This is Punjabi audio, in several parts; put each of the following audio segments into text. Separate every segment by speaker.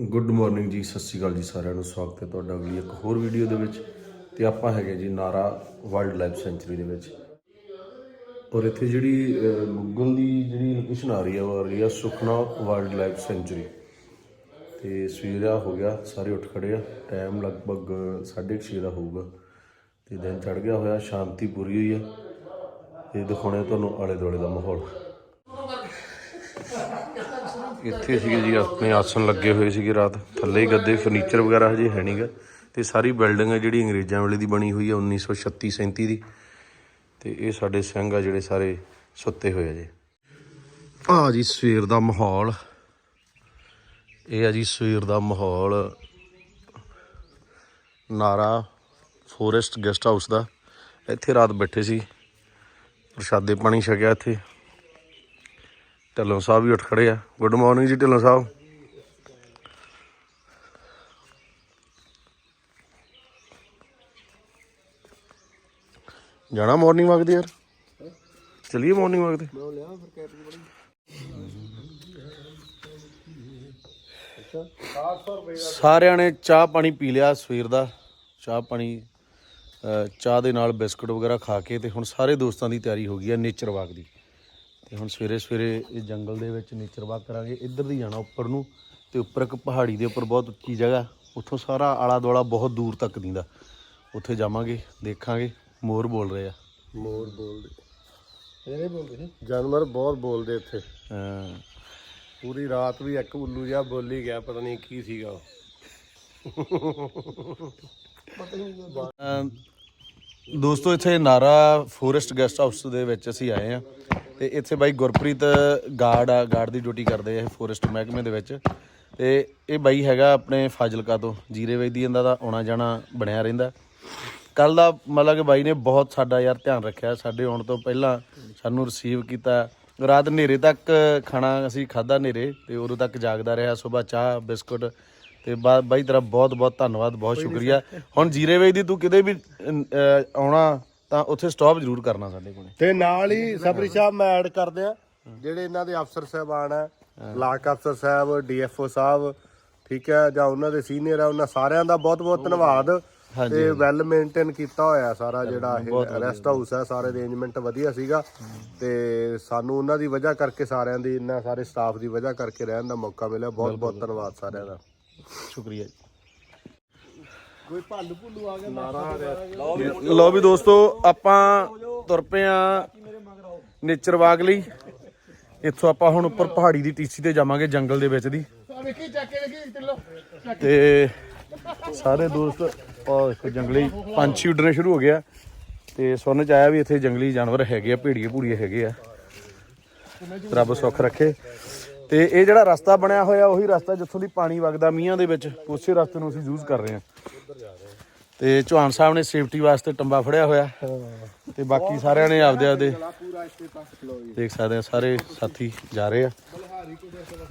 Speaker 1: ਗੁੱਡ ਮਾਰਨਿੰਗ ਜੀ, ਸਤਿ ਸ਼੍ਰੀ ਅਕਾਲ ਜੀ ਸਾਰਿਆਂ ਨੂੰ, ਸਵਾਗਤ ਹੈ ਤੁਹਾਡਾ ਅਗਲੀ ਇੱਕ ਹੋਰ ਵੀਡੀਓ ਦੇ ਵਿੱਚ। ਤੇ ਆਪਾਂ ਹੈਗੇ ਜੀ ਨਾਰਾ ਵਾਈਲਡ ਲਾਈਫ ਸੈਂਚੁਰੀ ਦੇ ਵਿੱਚ। ਔਰ ਇੱਥੇ ਜਿਹੜੀ ਗੁੱਗਲ ਦੀ ਜਿਹੜੀ ਲੋਕੇਸ਼ਨ ਆ ਰਹੀ ਹੈ ਉਹ ਆ ਰਹੀ ਹੈ ਸੁਖਨਾ ਵਾਈਲਡ ਲਾਈਫ ਸੈਂਚੁਰੀ ਤੇ ਸਵੇਰਾ ਹੋ ਗਿਆ, ਸਾਰੇ ਉੱਠ ਖੜੇ ਆ। ਟਾਈਮ ਲਗਭਗ 6:30 ਦਾ ਹੋਊਗਾ। ਤੇ ਦਿਨ ਚੜ ਗਿਆ ਹੋਇਆ, ਸ਼ਾਂਤੀ ਪੂਰੀ ਹੋਈ ਹੈ ਤੇ ਦਿਖਾਉਣੇ ਤੁਹਾਨੂੰ ਆਲੇ ਦੁਆਲੇ ਦਾ ਮਾਹੌਲ। ਇੱਥੇ ਸੀਗੇ ਜੀ, ਆਪਣੇ ਆਸਣ ਲੱਗੇ ਹੋਏ ਸੀਗੇ ਰਾਤ। ਥੱਲੇ ਹੀ ਗੱਦੇ, ਫਰਨੀਚਰ ਵਗੈਰਾ ਹਜੇ ਹੈ ਨਹੀਂਗਾ ਤੇ ਸਾਰੀ ਬਿਲਡਿੰਗ ਹੈ ਜਿਹੜੀ ਅੰਗਰੇਜ਼ਾਂ ਵੇਲੇ ਦੀ ਬਣੀ ਹੋਈ ਹੈ 1936 37 ਦੀ। ਤੇ ਇਹ ਸਾਡੇ ਸਿੰਘ ਆ ਜਿਹੜੇ ਸਾਰੇ ਸੁੱਤੇ ਹੋਏ ਆ ਜੀ। ਆ ਜੀ, ਸਵੇਰ ਦਾ ਮਾਹੌਲ। ਇਹ ਆ ਜੀ, ਸਵੇਰ ਦਾ ਮਾਹੌਲ। ਨਾਰਾ ਫੋਰੈਸਟ ਗੈਸਟ ਹਾਊਸ ਦਾ। ਇੱਥੇ ਰਾਤ ਬੈਠੇ ਸੀ। ਪ੍ਰਸ਼ਾਦੇ ਪਾਣੀ ਛਕਿਆ ਇੱਥੇ। ਢਿੱਲੋਂ ਸਾਹਿਬ ਵੀ ਉੱਠ ਖੜੇ ਆ। ਗੁੱਡ ਮਾਰਨਿੰਗ ਜੀ ਢਿੱਲੋਂ ਸਾਹਿਬ। ਜਾਣਾ ਮਾਰਨਿੰਗ ਵਾਕ ਤੇ ਯਾਰ? ਚਲਿਏ ਮਾਰਨਿੰਗ ਵਾਕ ਤੇ ਸਾਰਿਆਂ ਨੇ ਚਾਹ ਪਾਣੀ ਪੀ ਲਿਆ ਸਵੇਰ ਦਾ। ਚਾਹ ਪਾਣੀ ਚਾਹ ਦੇ ਨਾਲ ਬਿਸਕੁਟ ਵਗੈਰਾ ਖਾ ਕੇ ਤੇ ਹੁਣ ਸਾਰੇ ਦੋਸਤਾਂ ਦੀ ਤਿਆਰੀ ਹੋ ਗਈ ਆ ਨੇਚਰ ਵਾਕ ਦੀ। ਤੇ ਹੁਣ ਸਵੇਰੇ ਸਵੇਰੇ ਇਹ ਜੰਗਲ ਦੇ ਵਿੱਚ ਨੇਚਰ ਵਾਕ ਕਰਾਂਗੇ। ਇੱਧਰ ਦੀ ਜਾਣਾ ਉੱਪਰ ਨੂੰ ਤੇ ਉੱਪਰ ਇੱਕ ਪਹਾੜੀ ਦੇ ਉੱਪਰ ਬਹੁਤ ਉੱਚੀ ਜਗ੍ਹਾ। ਉੱਥੋਂ ਸਾਰਾ ਆਲਾ ਦੁਆਲਾ ਬਹੁਤ ਦੂਰ ਤੱਕ ਦਿੰਦਾ। ਉੱਥੇ ਜਾਵਾਂਗੇ ਦੇਖਾਂਗੇ। ਮੋਰ ਬੋਲ ਰਹੇ ਆ।
Speaker 2: ਮੋਰ ਬੋਲਦੇ। ਇਹ ਬੋਲਦੇ ਨੇ। ਜਾਨਵਰ ਬਹੁਤ ਬੋਲਦੇ ਇੱਥੇ। ਪੂਰੀ ਰਾਤ ਵੀ ਇੱਕ ਉੱਲੂ ਜਿਹਾ ਬੋਲੀ ਗਿਆ ਪਤਾ ਨਹੀਂ ਕੀ ਸੀਗਾ ਉਹ।
Speaker 1: ਦੋਸਤੋ, ਇੱਥੇ ਨਾਰਾ ਫੋਰੈਸਟ ਗੈਸਟ ਹਾਊਸ ਦੇ ਵਿੱਚ ਅਸੀਂ ਆਏ ਆ ਤੇ ਇੱਥੇ ਬਾਈ ਗੁਰਪ੍ਰੀਤ ਗਾਰਡ ਆ, ਗਾਰਡ ਦੀ ਡਿਊਟੀ ਕਰਦੇ ਆ ਇਹ ਫੋਰੈਸਟ ਮਹਿਕਮੇ ਦੇ ਵਿੱਚ ਤੇ ਇਹ ਬਾਈ ਹੈਗਾ ਆਪਣੇ ਫਾਜ਼ਿਲਕਾ ਤੋਂ, ਜੀਰੇ ਵੇਦੀ ਇਹਦਾ ਦਾ ਆਉਣਾ ਜਾਣਾ ਬਣਿਆ ਰਹਿੰਦਾ। ਕੱਲ ਦਾ ਮਤਲਬ ਕਿ ਬਾਈ ਨੇ ਬਹੁਤ ਸਾਡਾ ਯਾਰ ਧਿਆਨ ਰੱਖਿਆ, ਸਾਡੇ ਆਉਣ ਤੋਂ ਪਹਿਲਾਂ ਸਾਨੂੰ ਰਿਸੀਵ ਕੀਤਾ। ਰਾਤ ਹਨੇਰੇ ਤੱਕ ਖਾਣਾ ਅਸੀਂ ਖਾਦਾ ਹਨੇਰੇ ਤੇ ਉਦੋਂ ਤੱਕ ਜਾਗਦਾ ਰਿਹਾ, ਸਵੇਰ ਚਾਹ, ਬਿਸਕੁਟ ਤੇ ਬਾ- ਬਾਈ ਤੇਰਾ ਬਹੁਤ ਬਹੁਤ ਧੰਨਵਾਦ ਬਹੁਤ ਸ਼ੁਕਰੀਆ। ਹੁਣ ਜੀਰੇ ਵੇਚ ਦੀ ਤੂੰ ਕਿਤੇ ਵੀ ਅਮ, ਅਹ, ਆਉਣਾ ਤਾਂ ਉੱਥੇ ਸਟਾਪ ਜ਼ਰੂਰ ਕਰਨਾ ਸਾਡੇ ਕੋਲੇ।
Speaker 2: ਤੇ ਨਾਲ ਹੀ ਸਬਰੀ ਸਾਹਿਬ ਮੈਂ ਐਡ ਕਰਦੇ ਆ ਜਿਹੜੇ ਇਹਨਾਂ ਦੇ ਅਫਸਰ ਸਾਹਿਬਾਨ ਆ ਬਲਾਕ ਅਫਸਰ ਸਾਹਿਬ ਡੀਐਫਓ ਸਾਹਿਬ ਠੀਕ ਹੈ ਜਾਂ ਉਹਨਾਂ ਦੇ ਸੀਨੀਅਰ ਆ ਉਹਨਾਂ ਸਾਰਿਆਂ ਦਾ ਬਹੁਤ ਬਹੁਤ ਧੰਨਵਾਦ। ਤੇ ਵੈਲ ਮੇਨਟੇਨ ਕੀਤਾ ਹੋਇਆ ਸਾਰਾ ਜਿਹੜਾ ਇਹ ਰੈਸਟ ਹਾਊਸ ਹੈ ਸਾਰੇ ਅਰੇਂਜਮੈਂਟ ਵਧੀਆ ਸੀਗਾ। ਤੇ ਸਾਨੂੰ ਉਹਨਾਂ ਦੀ ਵਜ੍ਹਾ ਕਰਕੇ ਸਾਰਿਆਂ ਦੀ ਇੰਨਾ ਸਾਰੇ ਸਟਾਫ ਦੀ ਵਜ੍ਹਾ ਕਰਕੇ ਰਹਿਣ ਦਾ ਮੌਕਾ ਮਿਲਿਆ। ਬਹੁਤ ਬਹੁਤ ਧੰਨਵਾਦ ਸਾਰਿਆਂ ਦਾ।
Speaker 1: ਸ਼ੁਕਰੀਆ ਜੀ।
Speaker 2: ਕੋਈ ਭਾਲੂ ਭੁੱਲੂ ਆ ਗਿਆ ਨਾਰਾ
Speaker 1: ਲੋ ਵੀ ਦੋਸਤੋ ਆਪਾਂ ਤੁਰ ਪਏ ਆ ਨੇਚਰ ਵਾਕ ਲਈ। ਇੱਥੋਂ ਆਪਾਂ ਹੁਣ ਉੱਪਰ ਪਹਾੜੀ ਦੀ ਟੀਸੀ ਤੇ ਜਾਵਾਂਗੇ ਜੰਗਲ ਦੇ ਵਿੱਚ ਦੀ। ਤੇ ਸਾਰੇ ਦੋਸਤ ਉਹ ਦੇਖੋ ਜੰਗਲੀ ਪੰਛੀ ਉੱਡਣੇ ਸ਼ੁਰੂ ਹੋ ਗਿਆ ਤੇ ਸੁਣਨ ਚ ਆਇਆ ਵੀ ਇੱਥੇ ਜੰਗਲੀ ਜਾਨਵਰ ਹੈਗੇ ਆ ਭੇੜੀਏ ਭੂੜੀਏ ਹੈਗੇ ਆ। ਰੱਬ ਸੁੱਖ ਰੱਖੇ। ਤੇ ਇਹ ਜਿਹੜਾ ਰਸਤਾ ਬਣਿਆ ਹੋਇਆ, ਉਹੀ ਰਸਤਾ ਜਿੱਥੋਂ ਦੀ ਪਾਣੀ ਵਗਦਾ ਮੀਂਹਾਂ ਦੇ ਵਿੱਚ, ਉਸੇ ਰਸਤੇ ਨੂੰ ਅਸੀਂ ਯੂਜ਼ ਕਰ ਰਹੇ ਹਾਂ। ਤੇ ਚੌਹਾਨ ਸਾਹਿਬ ਨੇ ਸੇਫਟੀ ਵਾਸਤੇ ਟੰਬਾ ਫੜਿਆ ਹੋਇਆ। ਤੇ ਬਾਕੀ ਸਾਰਿਆਂ ਨੇ ਆਪਦੇ ਆਪਦੇ ਦੇਖ ਸਕਦੇ ਆ ਸਾਰੇ ਸਾਥੀ ਜਾ ਰਹੇ ਆ।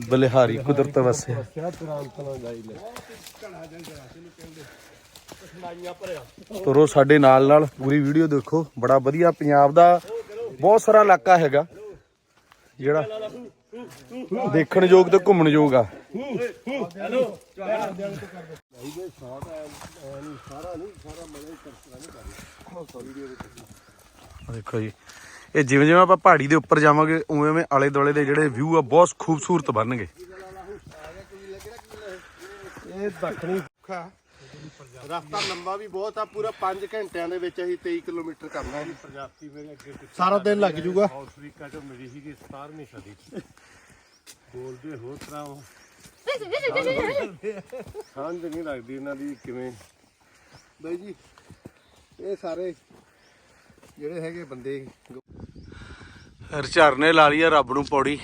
Speaker 1: ਬਲਿਹਾਰੀ ਕੁਦਰਤ ਵਸਿਆ
Speaker 2: ਕਿਆ ਤੁਰੋ
Speaker 1: ਸਾਡੇ ਨਾਲ ਨਾਲ, ਪੂਰੀ ਵੀਡੀਓ ਦੇਖੋ। ਬੜਾ ਵਧੀਆ ਪੰਜਾਬ ਦਾ ਬਹੁਤ ਸਾਰਾ ਇਲਾਕਾ ਹੈਗਾ, ਜਿਹੜਾ ਦੇਖਣ ਯੋਗ ਤੇ ਘੁੰਮਣ ਯੋਗ ਆ। ਦੇਖੋ ਜੀ। ਇਹ ਜਿਵੇਂ ਜਿਵੇਂ ਆਪਾਂ ਪਹਾੜੀ ਦੇ ਉੱਪਰ ਜਾਵਾਂਗੇ ਉਵੇਂ ਉਵੇਂ ਆਲੇ ਦੁਆਲੇ ਦੇ ਜਿਹੜੇ ਵਿਊ ਆ ਬਹੁਤ ਖੂਬਸੂਰਤ ਬਣਨਗੇ।
Speaker 2: ਇਹ ਦੱਖਣੀ ਭੁੱਖਾ ਰਸਤਾ ਲੰਬਾ ਵੀ ਬਹੁਤ ਆ ਪੂਰਾ 5 ਘੰਟਿਆਂ ਦੇ ਵਿੱਚ ਅਸੀਂ 23 ਕਿਲੋਮੀਟਰ ਕਰਨਾ ਹੈ। ਪ੍ਰਜਾਤੀ ਮੇਰੇ ਅੱਗੇ ਸਾਰਾ ਦਿਨ ਲੱਗ ਜਾਊਗਾ ਅਫਰੀਕਾ ਚੋਂ ਮਿਲੀ ਸੀਗੀ 17ਵੀਂ ਸਦੀ ਬੋਲਦੇ ਹੋ ਤਰ੍ਹਾਂ ਉਹ। ਸਮਝ ਨਹੀਂ ਲੱਗਦੀ ਇਹਨਾਂ ਦੀ ਕਿਵੇਂ। ਬਾਈ ਜੀ ਇਹ ਸਾਰੇ ਜਿਹੜੇ ਹੈਗੇ ਬੰਦੇ
Speaker 1: ਝਰਨੇ ਲਾ ਲਈ ਆ ਰੱਬ ਨੂੰ ਪੌੜੀ।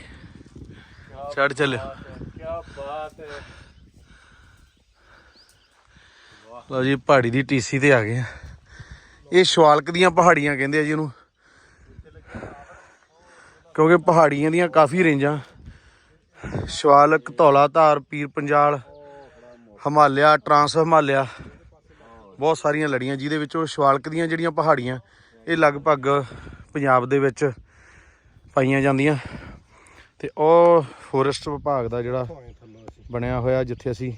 Speaker 1: ਚੜ ਚੱਲਿਓ
Speaker 2: ਕੀ ਬਾਤ ਹੈ।
Speaker 1: ਲਓ ਜੀ, ਪਹਾੜੀ ਦੀ ਟੀਸੀ ਤੇ ਆ ਗਏ ਆ। ਇਹ ਸ਼ਵਾਲਕ ਦੀਆਂ ਪਹਾੜੀਆਂ ਕਹਿੰਦੇ ਆ ਜੀ ਇਹਨੂੰ। ਕਿਉਂਕਿ ਪਹਾੜੀਆਂ ਦੀਆਂ ਕਾਫੀ ਰੇਂਜਾਂ। ਸ਼ਵਾਲਕ ਧੌਲਾ ਧਾਰ ਪੀਰ ਪੰਜਾਲ, ਹਿਮਾਲਿਆ, ਟਰਾਂਸ ਹਿਮਾਲਿਆ। ਬਹੁਤ ਸਾਰੀਆਂ ਲੜੀਆਂ, ਜਿਹਦੇ ਵਿੱਚੋਂ ਸ਼ਵਾਲਕ ਦੀਆਂ ਜਿਹੜੀਆਂ ਪਹਾੜੀਆਂ, ਇਹ ਲਗਭਗ ਪੰਜਾਬ ਦੇ ਵਿੱਚ ਪਾਈਆਂ ਜਾਂਦੀਆਂ। ਤੇ ਉਹ ਫੋਰੈਸਟ ਵਿਭਾਗ ਦਾ ਜਿਹੜਾ ਬਣਿਆ ਹੋਇਆ, ਜਿੱਥੇ ਅਸੀਂ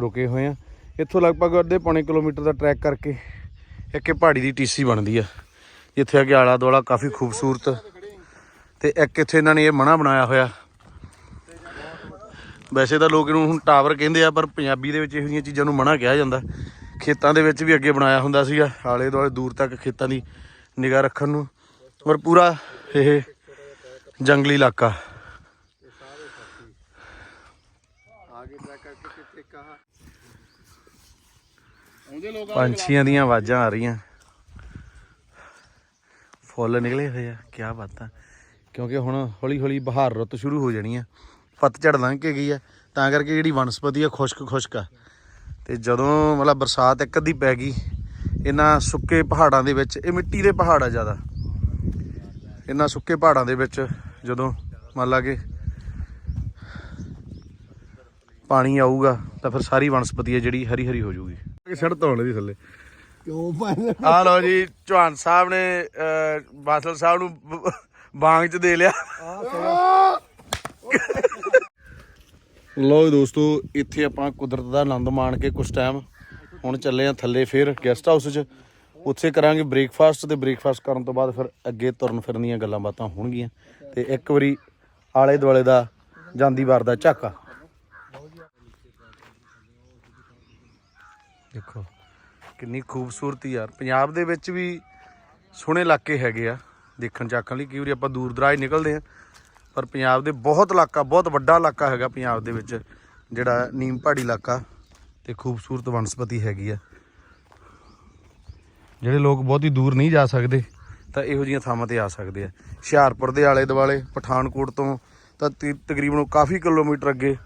Speaker 1: ਰੁਕੇ ਹੋਏ ਆ। ਇੱਥੋਂ ਲਗਭਗ ਅੱਧੇ ਪੌਣੇ ਕਿਲੋਮੀਟਰ ਦਾ ਟਰੈਕ ਕਰਕੇ ਇੱਕ ਇਹ ਪਹਾੜੀ ਦੀ ਟੀਸੀ ਬਣਦੀ ਆ, ਜਿੱਥੇ ਅੱਗੇ ਆਲਾ ਦੁਆਲਾ ਕਾਫੀ ਖੂਬਸੂਰਤ ਤੇ ਇੱਕ ਇੱਥੇ ਇਹਨਾਂ ਨੇ ਇਹ ਮਣਾ ਬਣਾਇਆ ਹੋਇਆ। ਵੈਸੇ ਤਾਂ ਲੋਕ ਇਹਨੂੰ ਹੁਣ ਟਾਵਰ ਕਹਿੰਦੇ ਆ, ਪਰ ਪੰਜਾਬੀ ਦੇ ਵਿੱਚ ਇਹੋ ਜਿਹੀਆਂ ਚੀਜ਼ਾਂ ਨੂੰ ਮਣਾ ਕਿਹਾ ਜਾਂਦਾ। ਖੇਤਾਂ ਦੇ ਵਿੱਚ ਵੀ ਅੱਗੇ ਬਣਾਇਆ ਹੁੰਦਾ ਸੀਗਾ ਆਲੇ ਦੁਆਲੇ ਦੂਰ ਤੱਕ ਖੇਤਾਂ ਦੀ ਨਿਗਾਹ ਰੱਖਣ ਨੂੰ। ਔਰ ਪੂਰਾ ਇਹ ਜੰਗਲੀ ਇਲਾਕਾ
Speaker 2: ਆਗੇ ਟਰੈਕ ਕਰਕੇ ਕਿੱਥੇ ਕਹਾ ਆਉਂਦੇ ਲੋਕ
Speaker 1: ਪੰਛੀਆਂ ਦੀਆਂ ਆਵਾਜ਼ਾਂ ਆ ਰਹੀਆਂ। ਫੁੱਲ ਨਿਕਲੇ ਹੋਏ ਆ ਕੀ ਬਾਤਾਂ ਕਿਉਂਕਿ ਹੁਣ ਹੌਲੀ ਹੌਲੀ ਬਹਾਰ ਰੁੱਤ ਸ਼ੁਰੂ ਹੋ ਜਾਣੀ ਆ। ਪਤਝੜ ਲੰਘ ਕੇ ਗਈ ਆ ਤਾਂ ਕਰਕੇ ਜਿਹੜੀ ਵਨਸਪਤੀ ਆ ਖੁਸ਼ਕ ਖੁਸ਼ਕ ਆ। ਤੇ ਜਦੋਂ ਮਤਲਬ ਬਰਸਾਤ ਇੱਕ ਅੱਧੀ ਪੈ ਗਈ ਇਹਨਾਂ ਸੁੱਕੇ ਪਹਾੜਾਂ ਦੇ ਵਿੱਚ ਇਹ ਮਿੱਟੀ ਦੇ ਪਹਾੜ ਆ ਜ਼ਿਆਦਾ। ਇਹਨਾਂ ਸੁੱਕੇ ਪਹਾੜਾਂ ਦੇ ਵਿੱਚ ਜਦੋਂ ਮੰਨ ਲਾ ਕਿ ਪਾਣੀ ਆਊਗਾ ਤਾਂ ਫਿਰ ਸਾਰੀ ਵਨਸਪਤੀ ਹੈ ਜਿਹੜੀ ਹਰੀ ਹਰੀ ਹੋ ਜਾਊਗੀ। ਛੜ ਧੌਣ ਦੀ ਥੱਲੇ।
Speaker 2: ਕਿਉਂ ਪਾਣੇ
Speaker 1: ਆ ਲਓ ਜੀ ਚੌਹਾਨ ਸਾਹਿਬ ਨੇ ਅਹ, ਬਾਸਲ ਸਾਹਿਬ ਨੂੰ ਬਾਂਗ ਚ ਦੇ ਲਿਆ। ਲਓ ਦੋਸਤੋ ਇੱਥੇ ਆਪਾਂ ਕੁਦਰਤ ਦਾ ਆਨੰਦ ਮਾਣ ਕੇ ਕੁਝ ਟਾਈਮ ਹੁਣ ਚੱਲੇ ਆ ਥੱਲੇ ਫਿਰ ਗੈਸਟ ਹਾਊਸ 'ਚ। ਉੱਥੇ ਕਰਾਂਗੇ ਬ੍ਰੇਕਫਾਸਟ ਤੇ ਬ੍ਰੇਕਫਾਸਟ ਕਰਨ ਤੋਂ ਬਾਅਦ ਫਿਰ ਅੱਗੇ ਤੁਰਨ ਫਿਰਨ ਦੀਆਂ ਗੱਲਾਂ ਬਾਤਾਂ ਹੋਣਗੀਆਂ। ਤੇ ਇੱਕ ਵਾਰੀ ਆਲੇ ਦੁਆਲੇ ਦਾ ਜਾਂਦੀ ਵਾਰ ਦਾ ਝਾਕਾ। ਦੇਖੋ। ਕਿੰਨੀ ਖੂਬਸੂਰਤੀ ਯਾਰ ਪੰਜਾਬ ਦੇ ਵਿੱਚ ਵੀ ਸੋਹਣੇ ਇਲਾਕੇ ਹੈਗੇ ਆ, ਦੇਖਣ ਚਾਖਣ ਲਈ। ਕਈ ਵਾਰੀ ਆਪਾਂ ਦੂਰ ਦਰਾਜ ਨਿਕਲਦੇ ਆ, ਪਰ ਪੰਜਾਬ ਦੇ ਬਹੁਤ ਇਲਾਕਾ, ਬਹੁਤ ਵੱਡਾ ਇਲਾਕਾ ਹੈਗਾ ਪੰਜਾਬ ਦੇ ਵਿੱਚ, ਜਿਹੜਾ ਨੀਮ ਪਹਾੜੀ ਇਲਾਕਾ ਤੇ ਖੂਬਸੂਰਤ ਵਨਸਪਤੀ ਹੈਗੀ ਆ। ਜਿਹੜੇ ਲੋਕ ਬਹੁਤੀ ਦੂਰ ਨਹੀਂ ਜਾ ਸਕਦੇ, ਤਾਂ ਇਹੋ ਜਿਹੀਆਂ ਥਾਵਾਂ ਤੇ ਆ ਸਕਦੇ ਆ। ਹੁਸ਼ਿਆਰਪੁਰ ਦੇ ਆਲੇ ਦੁਆਲੇ, ਪਠਾਨਕੋਟ ਤੋਂ ਤਾਂ ਤੀ- ਤਕਰੀਬਨ ਕਾਫੀ ਕਿਲੋਮੀਟਰ ਅੱਗੇ,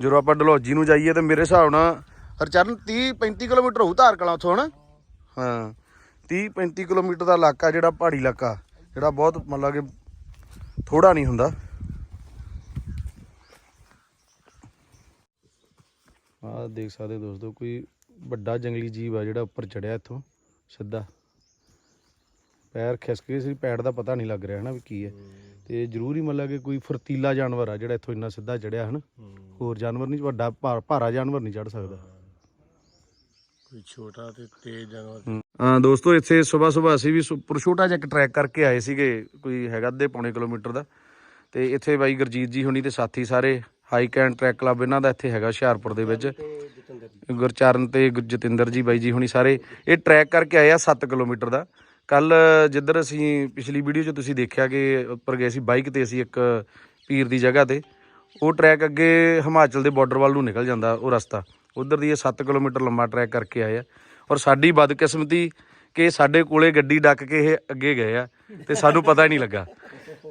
Speaker 1: ਜਦੋਂ ਆਪਾਂ ਡਲਹੌਜੀ ਨੂੰ ਜਾਈਏ ਤਾਂ ਮੇਰੇ ਹਿਸਾਬ ਨਾਲ ਹਰਚਰਨ 30 35 ਕਿਲੋਮੀਟਰ ਹੋਊ ਧਾਰ ਕਲਾਂ ਉੱਥੋਂ ਹਨਾ? ਹਾਂ 30 35 ਕਿਲੋਮੀਟਰ ਦਾ ਇਲਾਕਾ ਜਿਹੜਾ ਪਹਾੜੀ ਇਲਾਕਾ ਜਿਹੜਾ ਬਹੁਤ ਮਤਲਬ ਕਿ ਥੋੜਾ ਨਹੀਂ ਹੁੰਦਾ। ਆਹ ਦੇਖ ਸਕਦੇ ਦੋਸਤੋ ਕੋਈ ਵੱਡਾ ਜੰਗਲੀ ਜੀਵ ਆ ਜਿਹੜਾ ਉੱਪਰ ਚੜਿਆ ਇੱਥੋਂ ਸਿੱਧਾ। ਪੈਰ ਖਿਸਕ ਗਏ ਸੀ ਪੈੜ ਦਾ ਪਤਾ ਨਹੀਂ ਲੱਗ ਰਿਹਾ ਹਨਾ ਵੀ ਕੀ ਹੈ। ਤੇ ਜ਼ਰੂਰ ਹੀ ਮਤਲਬ ਕਿ ਕੋਈ ਫਰਤੀਲਾ ਜਾਨਵਰ ਆ ਜਿਹੜਾ ਇੱਥੋਂ ਇੰਨਾ ਸਿੱਧਾ ਚੜਿਆ ਹਨ। ਹੋਰ ਜਾਨਵਰ ਨਹੀਂ ਵੱਡਾ ਭਾਰ- ਭਾਰਾ ਜਾਨਵਰ ਨਹੀਂ ਚੜ ਸਕਦਾ।
Speaker 2: ਕੋਈ ਛੋਟਾ ਤੇ ਤੇਜ਼ ਜਾਨਵਰ
Speaker 1: ਹਾਂ। ਦੋਸਤੋ, ਇੱਥੇ ਸਵੇਰ ਸਵੇਰ ਅਸੀਂ ਵੀ ਉੱਪਰ ਛੋਟਾ ਜਿਹਾ ਇੱਕ ਟਰੈਕ ਕਰਕੇ ਆਏ ਸੀਗੇ, ਕੋਈ ਹੈਗਾ ਅੱਧੇ ਪੌਣੇ ਕਿਲੋਮੀਟਰ ਦਾ। ਤੇ ਇੱਥੇ ਬਾਈ ਗੁਰਜੀਤ ਜੀ ਹੁਣੀ ਤੇ ਸਾਥੀ ਸਾਰੇ ਹਾਈਕ ਐਂਡ ਟਰੈਕ ਕਲੱਬ ਇਹਨਾਂ ਦਾ ਇੱਥੇ ਹੈਗਾ ਹੁਸ਼ਿਆਰਪੁਰ ਦੇ ਵਿੱਚ। ਗੁਰਚਰਨ ਤੇ ਗੁਰ- ਜਤਿੰਦਰ ਜੀ ਬਾਈ ਜੀ ਹੁਣੀ ਸਾਰੇ, ਇਹ ਟਰੈਕ ਕਰਕੇ ਆਏ ਆ 7 ਕਿਲੋਮੀਟਰ ਦਾ। ਕੱਲ ਜਿੱਧਰ ਅਸੀਂ ਪਿਛਲੀ ਵੀਡੀਓ 'ਚ ਤੁਸੀਂ ਦੇਖਿਆ ਕਿ ਉੱਪਰ ਗਏ ਸੀ ਬਾਈਕ ਤੇ ਅਸੀਂ ਇੱਕ ਪੀਰ ਦੀ ਜਗ੍ਹਾ ਤੇ, ਉਹ ਟਰੈਕ ਅੱਗੇ ਹਿਮਾਚਲ ਦੇ ਬਾਰਡਰ ਵੱਲ ਨੂੰ ਨਿਕਲ ਜਾਂਦਾ ਉਹ ਰਸਤਾ। ਉਧਰ ਦੀ ਇਹ 7 ਕਿਲੋਮੀਟਰ ਲੰਮਾ ਟਰੈਕ ਕਰਕੇ ਆਏ ਆ। ਔਰ ਸਾਡੀ ਬਦਕਿਸਮਤੀ ਕਿ ਸਾਡੇ ਕੋਲੇ ਗੱਡੀ ਡੱਕ ਕੇ ਇਹ ਅੱਗੇ ਗਏ ਆ ਤੇ ਸਾਨੂੰ ਪਤਾ ਹੀ ਨਹੀਂ ਲੱਗਾ।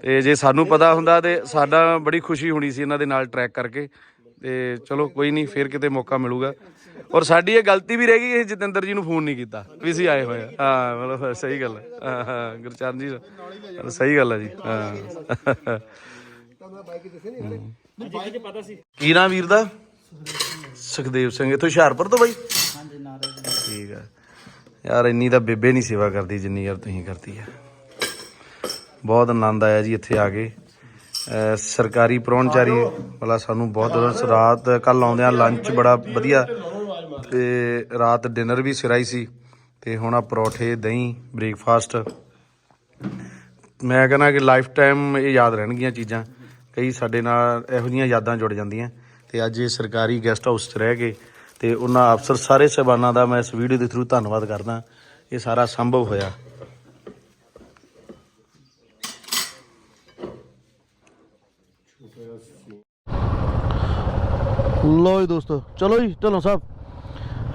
Speaker 1: ਤੇ ਜੇ ਸਾਨੂੰ ਪਤਾ ਹੁੰਦਾ ਤੇ ਸਾਡਾ ਬੜੀ ਖੁਸ਼ੀ ਹੋਣੀ ਸੀ ਇਹਨਾਂ ਦੇ ਨਾਲ ਟਰੈਕ ਕਰਕੇ। ਤੇ ਚਲੋ ਕੋਈ ਨਹੀਂ ਫੇਰ ਕਿਤੇ ਮੌਕਾ ਮਿਲੂਗਾ। ਔਰ ਸਾਡੀ ਇਹ ਗਲਤੀ ਵੀ ਰਹਿ ਗਈ ਇਹ ਜਤਿੰਦਰ ਜੀ ਨੂੰ ਫੋਨ ਨਹੀਂ ਕੀਤਾ। ਵੀ ਅਸੀਂ ਆਏ ਹੋਏ ਆ। ਹਾਂ ਮਤਲਬ ਸਹੀ ਗੱਲ ਹੈ ਹਾਂ ਹਾਂ ਗੁਰਚਰਨ ਜੀ ਸਹੀ ਗੱਲ ਹੈ ਜੀ। ਹਾਂ। ਕੀ ਨਾਮ ਵੀਰ ਦਾ? ਸੁਖਦੇਵ ਸਿੰਘ ਇੱਥੋਂ ਹੁਸ਼ਿਆਰਪੁਰ ਤੋਂ ਬਾਈ?
Speaker 3: ਹਾਂਜੀ ਨਾਰੇ
Speaker 1: ਠੀਕ ਆ। ਯਾਰ ਇੰਨੀ ਤਾਂ ਬੇਬੇ ਨਹੀਂ ਸੇਵਾ ਕਰਦੀ ਜਿੰਨੀ ਯਾਰ ਤੁਸੀਂ ਕਰਦੀ ਆ। ਬਹੁਤ ਆਨੰਦ ਆਇਆ ਜੀ ਇੱਥੇ ਆ ਕੇ। ਸਰਕਾਰੀ ਪ੍ਰਾਹੁਣਚਾਰੀ ਵਾਲਾ ਸਾਨੂੰ ਬਹੁਤ ਰਾਤ ਕੱਲ ਆਉਂਦਿਆਂ ਲੰਚ ਬੜਾ ਵਧੀਆ ਤੇ ਰਾਤ ਡਿਨਰ ਵੀ ਸਿਰਾਈ ਸੀ ਤੇ ਹੁਣ ਆ ਪਰੌਠੇ ਦਹੀਂ ਬ੍ਰੇਕਫਾਸਟ ਮੈਂ ਕਹਿੰਦਾ ਕਿ ਲਾਈਫ ਟਾਈਮ ਇਹ ਯਾਦ ਰਹਿਣਗੀਆਂ ਚੀਜ਼ਾਂ। ਕਈ ਸਾਡੇ ਨਾਲ ਇਹੋ ਜਿਹੀਆਂ ਯਾਦਾਂ ਜੁੜ ਜਾਂਦੀਆਂ। ਤੇ ਅੱਜ ਇਹ ਸਰਕਾਰੀ ਗੈਸਟ ਹਾਊਸ 'ਚ ਰਹਿ ਗਏ ਤੇ ਉਹਨਾਂ ਅਫਸਰ ਸਾਰੇ ਸਹਿਬਾਨਾਂ ਦਾ ਮੈਂ ਇਸ ਵੀਡੀਓ ਦੇ ਥਰੂ ਧੰਨਵਾਦ ਕਰਦਾ। ਇਹ ਸਾਰਾ ਸੰਭਵ ਹੋਇਆ। ਲੋ ਜੀ ਦੋਸਤੋ, ਚਲੋ ਜੀ, ਢਿੱਲੋਂ ਸਾਹਿਬ।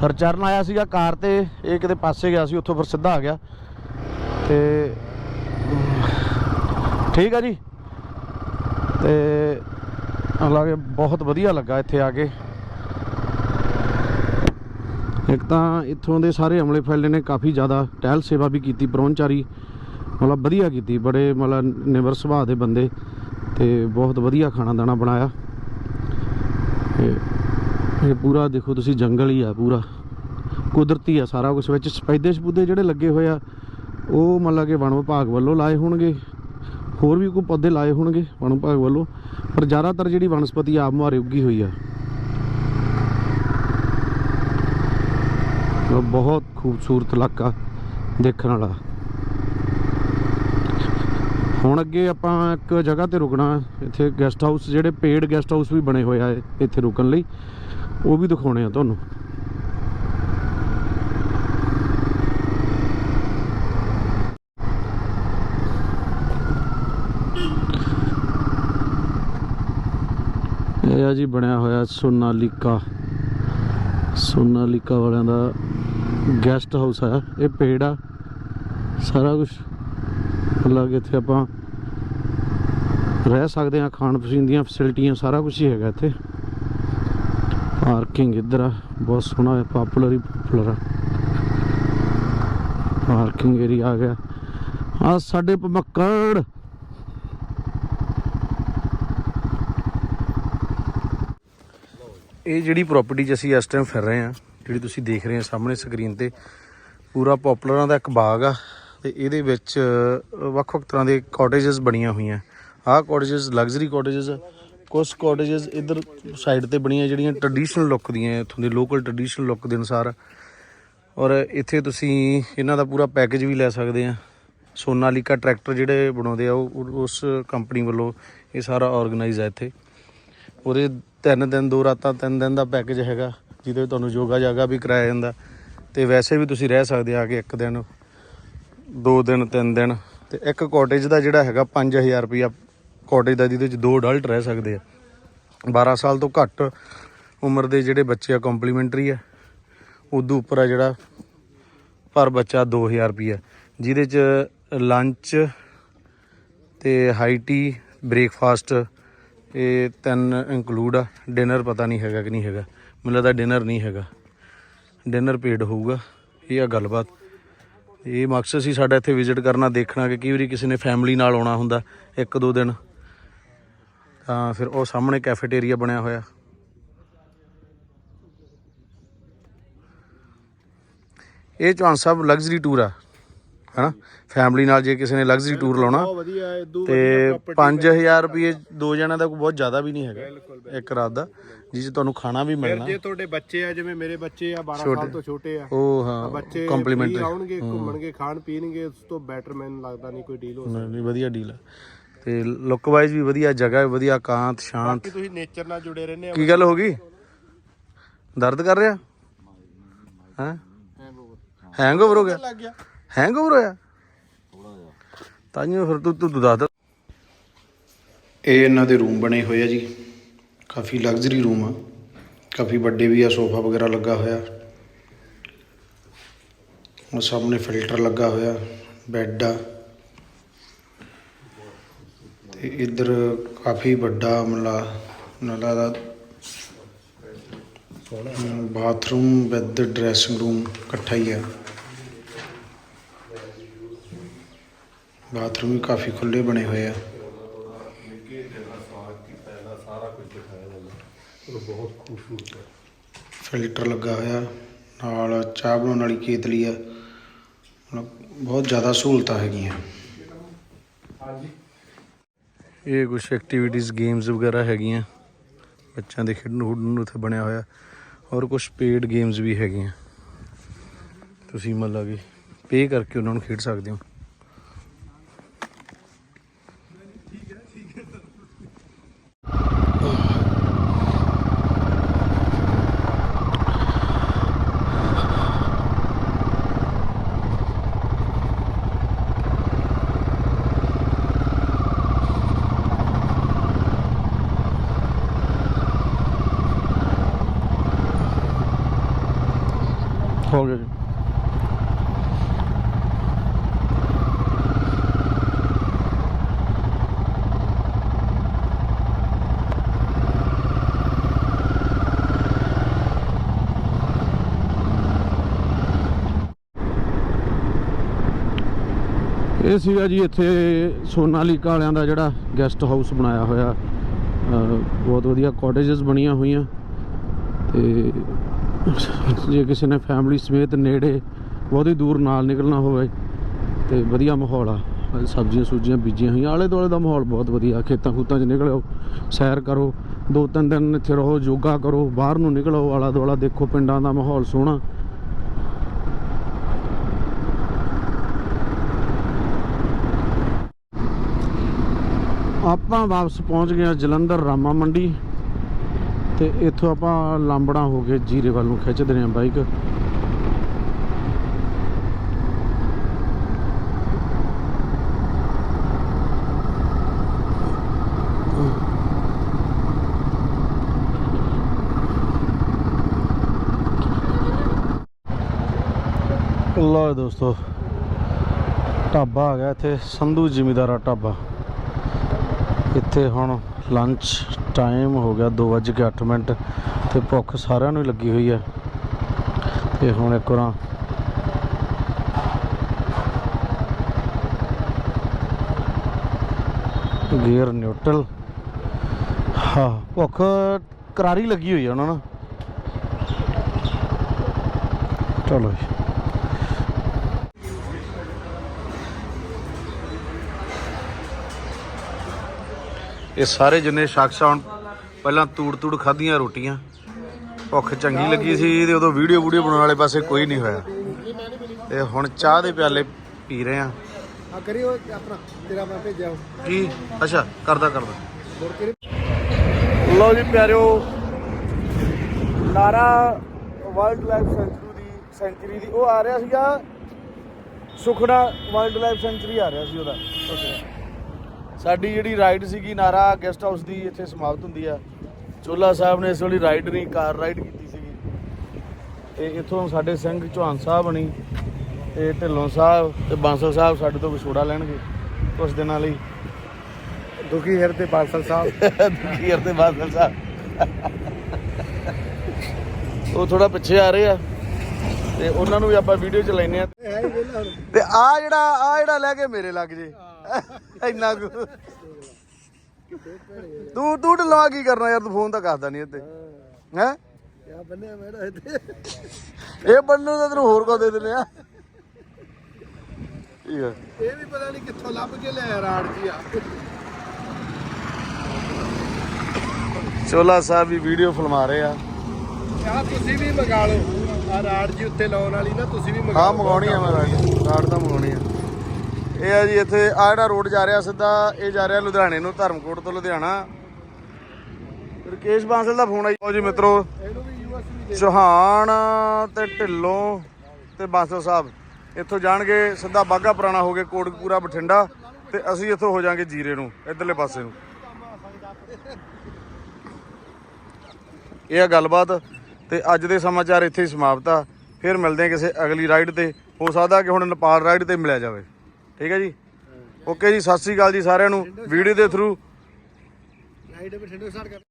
Speaker 1: ਹਰਚਰਨ ਆਇਆ ਸੀਗਾ ਕਾਰ ਤੇ, ਇਹ ਕਿਤੇ ਪਾਸੇ ਗਿਆ ਸੀ, ਉੱਥੋਂ ਫਿਰ ਸਿੱਧਾ ਆ ਗਿਆ। ਤੇ ਠੀਕ ਆ ਜੀ। ਤੇ ਹਾਲਾਂਕਿ ਬਹੁਤ ਵਧੀਆ ਲੱਗਾ ਇੱਥੇ ਆ ਕੇ। ਇੱਕ ਤਾਂ ਇੱਥੋਂ ਦੇ ਸਾਰੇ ਅਮਲੇ ਫੈਲੇ ਨੇ, ਕਾਫੀ ਜ਼ਿਆਦਾ ਟਹਿਲ ਸੇਵਾ ਵੀ ਕੀਤੀ ਪਰੌਣਚਾਰੀ ਮਤਲਬ ਵਧੀਆ ਕੀਤੀ, ਬੜੇ ਮਤਲਬ ਨਿਵਰ ਸੁਭਾਅ ਦੇ ਬੰਦੇ ਤੇ ਬਹੁਤ ਵਧੀਆ ਖਾਣਾ ਦਾਣਾ ਬਣਾਇਆ। ਇਹ ਇਹ ਪੂਰਾ ਦੇਖੋ ਤੁਸੀਂ ਜੰਗਲ ਹੀ ਆ ਪੂਰਾ। ਕੁਦਰਤੀ ਆ ਸਾਰਾ ਕੁਝ ਵਿੱਚ। ਸਪੈਦੇ ਸਪੂਦੇ ਜਿਹੜੇ ਲੱਗੇ ਹੋਏ ਆ, ਉਹ ਮਤਲਬ ਕਿ ਵਣ ਵਿਭਾਗ ਵੱਲੋਂ ਲਾਏ ਹੋਣਗੇ।
Speaker 3: ਹੋਰ ਵੀ ਕੋਈ ਪੌਦੇ ਲਾਏ ਹੋਣਗੇ ਵਣ ਵਿਭਾਗ ਵੱਲੋਂ? ਪਰ ਜ਼ਿਆਦਾਤਰ ਜਿਹੜੀ ਵਨਸਪਤੀ ਆਪ ਮੁਹਾਰੇ ਉੱਗੀ ਹੋਈ ਆ। ਬਹੁਤ ਖੂਬਸੂਰਤ ਇਲਾਕਾ ਦੇਖਣ ਵਾਲਾ। ਹੁਣ ਅੱਗੇ ਆਪਾਂ ਇੱਕ ਜਗ੍ਹਾ ਤੇ ਰੁਕਣਾ ਇੱਥੇ ਗੈਸਟ ਹਾਊਸ ਜਿਹੜੇ ਪੇਡ ਗੈਸਟ ਹਾਊਸ ਵੀ ਬਣੇ ਹੋਏ ਆ ਇੱਥੇ ਰੁਕਣ ਲਈ। ਉਹ ਵੀ ਦਿਖਾਉਣੇ ਆ ਤੁਹਾਨੂੰ ਇਹ ਆ ਜੀ, ਬਣਿਆ ਹੋਇਆ ਸੋਨਾਲੀਕਾ। ਸੋਨਾਲੀਕਾ ਵਾਲਿਆਂ ਦਾ ਗੈਸਟ ਹਾਊਸ ਹੈ ਇਹ ਪੇਡ ਆ, ਸਾਰਾ ਕੁਝ ਮਤਲਬ ਇੱਥੇ ਆਪਾਂ ਰਹਿ ਸਕਦੇ ਆ ਖਾਣ ਪੀਣ ਦੀਆਂ ਫੈਸਿਲਿਟੀਆਂ ਸਾਰਾ ਕੁਝ ਹੀ ਹੈਗਾ ਇੱਥੇ। ਪਾਰਕਿੰਗ ਇੱਧਰ ਆ, ਬਹੁਤ ਸੋਹਣਾ ਹੈ ਪਪੂਲਰ ਹੀ ਪਪੂਲਰ ਆ। ਪਾਰਕਿੰਗ ਏਰੀਆ ਆ ਗਿਆ। ਆ ਸਾਡੇ ਪਮੱਕੜ
Speaker 1: ਇਹ ਜਿਹੜੀ ਪ੍ਰਾਪਰਟੀ 'ਚ ਅਸੀਂ ਇਸ ਟਾਈਮ ਫਿਰ ਰਹੇ ਹਾਂ, ਜਿਹੜੀ ਤੁਸੀਂ ਦੇਖ ਰਹੇ ਹੋ ਸਾਹਮਣੇ ਸਕਰੀਨ ਤੇ, ਪੂਰਾ ਪਪੂਲਰਾਂ ਦਾ ਇੱਕ ਬਾਗ ਆ ਤੇ ਇਹਦੇ ਵਿੱਚ ਵੱਖ-ਵੱਖ ਤਰ੍ਹਾਂ ਦੇ ਕਾਟੇਜਸ ਬਣੀਆਂ ਹੋਈਆਂ। ਆਹ ਕਾਟੇਜਸ ਲਗਜ਼ਰੀ ਕਾਟੇਜਸ ਕੁਝ ਕਾਟੇਜਸ ਇਧਰ ਸਾਈਡ ਤੇ ਬਣੀਆਂ ਜਿਹੜੀਆਂ ਟ੍ਰੈਡੀਸ਼ਨਲ ਲੁੱਕ ਦੀਆਂ ਇੱਥੋਂ ਦੇ ਲੋਕਲ ਟ੍ਰੈਡੀਸ਼ਨਲ ਲੁੱਕ ਦੇ ਅਨੁਸਾਰ। ਔਰ ਇੱਥੇ ਤੁਸੀਂ ਇਹਨਾਂ ਦਾ ਪੂਰਾ ਪੈਕੇਜ ਵੀ ਲੈ ਸਕਦੇ ਆ। ਸੋਨਾਲੀਕਾ ਟਰੈਕਟਰ ਜਿਹੜੇ ਬਣਾਉਂਦੇ ਆ, ਉਹ ਉਹ- ਉਸ ਕੰਪਨੀ ਵੱਲੋਂ ਇਹ ਸਾਰਾ ਆਰਗੇਨਾਈਜ਼ ਹੈ ਇੱਥੇ। ਉਹਦੇ ਤਿੰਨ ਦਿਨ ਦੋ ਰਾਤਾਂ, ਤਿੰਨ ਦਿਨ ਦਾ ਪੈਕੇਜ ਹੈਗਾ, ਜਿਹਦੇ ਵਿੱਚ ਤੁਹਾਨੂੰ ਯੋਗਾ ਜਾਗਾ ਵੀ ਕਰਾਇਆ ਜਾਂਦਾ। ਤੇ ਵੈਸੇ ਵੀ ਤੁਸੀਂ ਰਹਿ ਸਕਦੇ ਆ ਕੇ ਇੱਕ ਦਿਨ, ਦੋ ਦਿਨ, ਤਿੰਨ ਦਿਨ। ਤੇ ਇੱਕ ਕਾਟੇਜ ਦਾ ਜਿਹੜਾ ਹੈਗਾ 5000 ਰੁਪਿਆ ਕਾਟੇਜ ਦਾ, ਜਿਹਦੇ ਵਿੱਚ ਦੋ ਅਡਲਟ ਰਹਿ ਸਕਦੇ ਆ। 12 ਸਾਲ ਤੋਂ ਘੱਟ ਉਮਰ ਦੇ ਜਿਹੜੇ ਬੱਚੇ ਆ ਕੰਪਲੀਮੈਂਟਰੀ ਆ। ਉਦੋਂ ਉੱਪਰ ਆ ਜਿਹੜਾ ਪਰ ਬੱਚਾ 2000 ਰੁਪਿਆ ਜਿਹਦੇ ਚ ਲੰਚ ਤੇ ਹਾਈ ਟੀ ਬ੍ਰੇਕਫਾਸਟ ਇਹ ਤਿੰਨ ਇਨਕਲੂਡ ਆ। ਡਿਨਰ ਪਤਾ ਨਹੀਂ ਹੈਗਾ ਕਿ ਨਹੀਂ ਹੈਗਾ। ਮੈਨੂੰ ਲੱਗਦਾ ਡਿਨਰ ਨਹੀਂ ਹੈਗਾ। ਡਿਨਰ ਪੇਡ ਹੋਊਗਾ। ਇਹ ਆ ਗੱਲਬਾਤ। ਇਹ ਮਕਸਦ ਸੀ ਸਾਡਾ ਇੱਥੇ ਵਿਜ਼ਿਟ ਕਰਨਾ, ਦੇਖਣਾ ਕਿ ਕਈ ਵਾਰੀ ਕਿਸੇ ਨੇ ਫੈਮਿਲੀ ਨਾਲ ਆਉਣਾ ਹੁੰਦਾ, ਇੱਕ ਦੋ ਦਿਨ। ਤਾਂ ਫਿਰ ਉਹ ਸਾਹਮਣੇ ਕੈਫੇਟੇਰੀਆ ਬਣਿਆ ਹੋਇਆ। ਇਹ ਚੌਹਾਨ ਸਾਹਿਬ ਲਗਜ਼ਰੀ ਟੂਰ ਆ। ਹਨਾ? ਫੈਮਿਲੀ ਨਾਲ ਜੇ ਕਿਸੇ ਨੇ ਲਗਜ਼ਰੀ ਟੂਰ ਲਾਉਣਾ
Speaker 2: ਬਹੁਤ ਵਧੀਆ ਹੈ ਇਦੋਂ
Speaker 1: ਤੇ 5000 ਰੁਪਏ ਦੋ ਜਣਿਆਂ ਦਾ ਕੋਈ ਬਹੁਤ ਜ਼ਿਆਦਾ ਵੀ ਨਹੀਂ ਹੈਗਾ ਇੱਕ ਰਾਤ ਦਾ ਜਿਸ ਤੁਹਾਨੂੰ ਖਾਣਾ ਵੀ ਮਿਲਣਾ।
Speaker 2: ਜੇ ਤੁਹਾਡੇ ਬੱਚੇ ਆ ਜਿਵੇਂ ਮੇਰੇ ਬੱਚੇ ਆ 12 ਸਾਲ ਤੋਂ ਛੋਟੇ ਆ
Speaker 1: ਉਹ ਹਾਂ
Speaker 2: ਬੱਚੇ
Speaker 1: ਕੰਪਲੀਮੈਂਟਰੀ
Speaker 2: ਆਉਣਗੇ ਘੁੰਮਣਗੇ ਖਾਣ ਪੀਣਗੇ ਉਸ ਤੋਂ ਬੈਟਰ ਮੈਨੂੰ ਲੱਗਦਾ ਨਹੀਂ ਕੋਈ ਡੀਲ ਹੋ ਸਕਦੀ।
Speaker 1: ਨਹੀਂ ਵਧੀਆ ਡੀਲ ਆ ਤੇ ਲੁੱਕ ਵਾਈਜ਼ ਵੀ ਵਧੀਆ ਜਗ੍ਹਾ ਹੈ ਵਧੀਆ ਕਾਂਤ ਸ਼ਾਂਤ।
Speaker 2: ਕਿ ਤੁਸੀਂ ਨੇਚਰ ਨਾਲ ਜੁੜੇ ਰਹਿੰਦੇ ਆ
Speaker 1: ਕੀ ਗੱਲ ਹੋ ਗਈ? ਦਰਦ ਕਰ ਰਿਹਾ? ਹੈ? ਹੈਂਗਓਵਰ ਹੋ ਗਿਆ?
Speaker 2: ਲੱਗ ਗਿਆ।
Speaker 1: ਹੈਂਗਓਵਰ ਹੋਇਆ? ਤਾਂਹੀਓ ਫਿਰ ਤੂੰ ਤੂੰ ਤੂੰ ਦੱਸ ਦੇ। ਇਹ ਇਹਨਾਂ ਦੇ ਰੂਮ ਬਣੇ ਹੋਏ ਆ ਜੀ। ਕਾਫੀ ਲਗਜ਼ਰੀ ਰੂਮ ਆ। ਕਾਫੀ ਵੱਡੇ ਵੀ ਆ ਸੋਫਾ ਵਗੈਰਾ ਲੱਗਾ ਹੋਇਆ। ਉਹ ਸਾਹਮਣੇ ਫਿਲਟਰ ਲੱਗਾ ਹੋਇਆ ਬੈੱਡ ਆ। ਤੇ ਇੱਧਰ ਕਾਫੀ ਵੱਡਾ ਮਲਾ ਨਲਾ ਦਾ ਬਾਥਰੂਮ ਵਿਦ ਡਰੈਸਿੰਗ ਰੂਮ ਇਕੱਠਾ ਹੀ ਆ। ਬਾਥਰੂਮ ਵੀ ਕਾਫੀ ਖੁੱਲੇ ਬਣੇ ਹੋਏ ਆ। ਫਿਲਟਰ ਲੱਗਾ ਹੋਇਆ, ਨਾਲ ਚਾਹ ਬਣਾਉਣ ਵਾਲੀ ਕੇਤਲੀ ਆ। ਮਤਲਬ ਬਹੁਤ ਜ਼ਿਆਦਾ ਸਹੂਲਤਾਂ ਹੈਗੀਆਂ। ਇਹ ਕੁਝ ਐਕਟੀਵਿਟੀਜ਼ ਗੇਮਸ ਵਗੈਰਾ ਹੈਗੀਆਂ। ਬੱਚਿਆਂ ਦੇ ਖੇਡਣ ਖੁੱਡਣ ਨੂੰ ਉੱਥੇ ਬਣਿਆ ਹੋਇਆ। ਔਰ ਕੁਝ ਪੇਡ ਗੇਮਸ ਵੀ ਹੈਗੀਆਂ। ਤੁਸੀਂ ਮਤਲਬ ਕਿ ਪੇ ਕਰਕੇ ਉਹਨਾਂ ਨੂੰ ਖੇਡ ਸਕਦੇ ਹੋ।
Speaker 3: ਹੋ ਗਿਆ ਜੀ। ਇਹ ਸੀਗਾ ਜੀ ਇੱਥੇ ਸੋਨਾਲੀਕਾ ਵਾਲਿਆਂ ਦਾ ਜਿਹੜਾ ਗੈਸਟ ਹਾਊਸ ਬਣਾਇਆ ਹੋਇਆ। ਬਹੁਤ ਵਧੀਆ ਕਾਟੇਜਸ ਬਣੀਆਂ ਹੋਈਆਂ। ਤੇ ਜੇ ਕਿਸੇ ਨੇ ਫੈਮਿਲੀ ਸਮੇਤ ਨੇੜੇ ਬਹੁਤੀ ਦੂਰ ਨਾਲ ਨਿਕਲਣਾ ਹੋਵੇ ਤੇ ਵਧੀਆ ਮਾਹੌਲ ਆ। ਸਬਜ਼ੀਆਂ ਸੂਜੀਆਂ ਬੀਜੀਆਂ ਹੋਈਆਂ, ਆਲੇ ਦੁਆਲੇ ਦਾ ਮਾਹੌਲ ਬਹੁਤ ਵਧੀਆ। ਖੇਤਾਂ ਖੂਤਾਂ 'ਚ ਨਿਕਲਿਓ ਸੈਰ ਕਰੋ, ਦੋ ਤਿੰਨ ਦਿਨ ਇੱਥੇ ਰਹੋ, ਯੋਗਾ ਕਰੋ, ਬਾਹਰ ਨੂੰ ਨਿਕਲੋ, ਆਲਾ ਦੁਆਲਾ ਦੇਖੋ, ਪਿੰਡਾਂ ਦਾ ਮਾਹੌਲ ਸੋਹਣਾ। ਆਪਾਂ ਵਾਪਸ ਪਹੁੰਚ ਗਏ ਹਾਂ ਜਲੰਧਰ ਰਾਮਾ ਮੰਡੀ ਤੇ ਇੱਥੋਂ ਆਪਾਂ ਲਾਂਬੜਾ ਹੋ ਕੇ ਜੀਰੇ ਵੱਲ ਨੂੰ ਖਿੱਚਦੇ ਹਾਂ ਬਾਈਕ। ਲੋ ਦੋਸਤੋ, ਢਾਬਾ ਆ ਗਿਆ ਇੱਥੇ, ਸੰਧੂ ਜ਼ਿਮੀਦਾਰਾ ਢਾਬਾ। ਇੱਥੇ ਹੁਣ ਲੰਚ ਟਾਈਮ ਹੋ ਗਿਆ 2:08 ਮਿੰਟ ਤੇ ਭੁੱਖ ਸਾਰਿਆਂ ਨੂੰ ਹੀ ਲੱਗੀ ਹੋਈ ਹੈ। ਤੇ ਹੁਣ ਇੱਕ ਵਾਰ ਗੇਅਰ ਨਿਊਟਰਲ ਹਾਂ, ਭੁੱਖ ਕਰਾਰੀ ਲੱਗੀ ਹੋਈ ਹੈ ਉਹਨਾਂ ਨੂੰ। ਚਲੋ ਜੀ। ਇਹ ਸਾਰੇ ਜਿੰਨੇ ਸ਼ਖਸ ਆ ਹੁਣ ਪਹਿਲਾਂ ਤੂੜ ਤੂੜ ਖਾਧੀਆਂ ਰੋਟੀਆਂ। ਭੁੱਖ ਚੰਗੀ ਲੱਗੀ ਸੀ ਤੇ ਉਦੋਂ ਵੀਡੀਓ ਵੀਡੀਓ ਬਣਾਉਣ ਵਾਲੇ ਪਾਸੇ ਕੋਈ ਨਹੀਂ ਹੋਇਆ। ਤੇ ਹੁਣ ਚਾਹ ਦੇ ਪਿਆਲੇ ਪੀ ਰਹੇ ਆ
Speaker 2: ਆ ਕਰਿਓ ਆਪਣਾ ਤੇਰਾ ਮੈਂ ਭੇਜਿਆ
Speaker 3: ਕੀ? ਅੱਛਾ ਕਰਦਾ ਕਰਦਾ।
Speaker 1: ਲਓ ਜੀ ਪਿਆਰਿਓ ਨਾਰਾ ਵਾਈਲਡ ਲਾਈਫ ਸੈਂਚੁਰੀ ਦੀ ਸੈਂਚੁਰੀ ਦੀ ਉਹ ਆ ਰਿਹਾ ਸੀਗਾ ਸੁਖੜਾ ਵਾਈਲਡ ਲਾਈਫ ਸੈਂਚੁਰੀ ਆ ਰਿਹਾ ਸੀ ਉਹਦਾ। ਸਾਡੀ ਜਿਹੜੀ ਰਾਈਡ ਸੀਗੀ ਨਾਰਾ ਗੈਸਟ ਹਾਊਸ ਦੀ ਇੱਥੇ ਸਮਾਪਤ ਹੁੰਦੀ ਆ। ਚੋਲਾ ਸਾਹਿਬ ਨੇ ਇਸ ਵੇਲੇ ਰਾਈਡ ਨਹੀਂ ਕਾਰ ਰਾਈਡ ਕੀਤੀ ਸੀਗੀ। ਤੇ ਇੱਥੋਂ ਸਾਡੇ ਸਿੰਘ ਚੌਹਾਨ ਸਾਹਿਬ ਬਣੀ ਤੇ ਢਿੱਲੋਂ ਸਾਹਿਬ ਤੇ ਬਾਂਸਲ ਸਾਹਿਬ ਸਾਡੇ ਤੋਂ ਵਿਛੋੜਾ ਲੈਣਗੇ ਕੁਝ ਦਿਨਾਂ ਲਈ।
Speaker 2: ਦੁਖੀ ਹਿਰ ਤੇ ਬਾਂਸਲ ਸਾਹਿਬ
Speaker 1: ਦੁਖੀਰ ਤੇ ਬਾਦਲ ਸਾਹਿਬ ਉਹ ਥੋੜਾ ਪਿੱਛੇ ਆ ਰਹੇ ਆ ਤੇ ਉਹਨਾਂ ਨੂੰ ਵੀ ਆਪਾਂ ਵੀਡੀਓ ਚ ਲੈਨੇ ਆ ਤੇ ਆ ਜਿਹੜਾ ਆ ਜਿਹੜਾ ਲੈ ਕੇ ਮੇਰੇ ਲੱਗ ਜੇ। ਇੰਨਾ ਕੁ। ਤੂੰ ਤੂੰ ਢਲਵਾ ਕੀ ਕਰਨਾ ਯਾਰ ਤੂੰ ਫੋਨ ਤਾਂ ਕਰਦਾ ਨਹੀਂ ਇੱਥੇ। ਹੈ?
Speaker 2: ਕਿਆ ਬੰਨਿਆ ਮੇਰਾ ਇੱਥੇ?
Speaker 1: ਇਹ ਬੰਨੂ ਤਾਂ ਤੈਨੂੰ ਹੋਰ ਕੋ ਦੇ ਦਿੰਦੇ ਆ। ਠੀਕ ਆ।
Speaker 2: ਇਹ ਵੀ ਪਤਾ ਨਹੀਂ ਕਿੱਥੋਂ ਲੱਭ ਕੇ ਲਿਆ ਰਾੜ ਜੀ ਆ।
Speaker 1: ਚੋਲਾ ਸਾਹਿਬ ਵੀ ਵੀਡੀਓ ਫਿਲਮਾ ਰਹੇ ਆ।
Speaker 2: ਆ ਤੁਸੀਂ ਵੀ ਮੰਗਾ ਲਓ। ਆ ਰਾੜ ਜੀ ਉੱਤੇ ਲਾਉਣ ਵਾਲੀ ਨਾ ਤੁਸੀਂ ਵੀ ਮੰਗਾ
Speaker 1: ਹਾਂ। ਮੰਗਾਉਣੀ ਆ ਮੈਂ ਰਾਡ ਤਾਂ ਮੰਗਾਉਣੀ ਆ। ਇਹ ਆ ਜੀ ਇੱਥੇ ਆ ਜਿਹੜਾ ਰੋਡ ਜਾ ਰਿਹਾ ਸਿੱਧਾ, ਇਹ ਜਾ ਰਿਹਾ ਲੁਧਿਆਣੇ ਨੂੰ, ਧਰਮਕੋਟ ਤੋਂ ਲੁਧਿਆਣਾ। ਰਕੇਸ਼ ਬਾਂਸਲ ਦਾ ਫੋਨ ਆਈ ਉਹ ਜੀ ਮਿੱਤਰੋ
Speaker 2: ਇਹਨੂੰ
Speaker 1: ਚੌਹਾਨ ਤੇ ਢਿੱਲੋਂ ਤੇ ਬਾਂਸਲ ਸਾਹਿਬ, ਇੱਥੋਂ ਜਾਣਗੇ, ਸਿੱਧਾ ਬਾਗਾ ਪੁਰਾਣਾ ਹੋ ਕੇ ਕੋਟਕਪੂਰਾ ਬਠਿੰਡਾ, ਤੇ ਅਸੀਂ ਇੱਥੋਂ ਹੋ ਜਾਾਂਗੇ ਜੀਰੇ ਨੂੰ, ਇਧਰਲੇ ਪਾਸੇ ਨੂੰ। ਇਹ ਆ ਗੱਲਬਾਤ, ਤੇ ਅੱਜ ਦੇ ਸਮਾਚਾਰ ਇੱਥੇ ਹੀ ਸਮਾਪਤ ਆ। ਫਿਰ ਮਿਲਦੇ ਹਾਂ ਕਿਸੇ ਅਗਲੀ ਰਾਈਡ ਤੇ, ਹੋ ਸਕਦਾ ਕਿ ਹੁਣ ਨੇਪਾਲ ਰਾਈਡ ਤੇ ਮਿਲਿਆ ਜਾਵੇ। ਠੀਕ ਹੈ ਜੀ? ਓਕੇ ਜੀ ਸਤਿ ਸ੍ਰੀ ਅਕਾਲ ਜੀ ਸਾਰਿਆਂ ਨੂੰ ਵੀਡੀਓ ਦੇ ਥਰੂ
Speaker 2: ਰਾਈਡ ਬਠਿੰਡੇ ਸਟਾਰਟ ਕਰ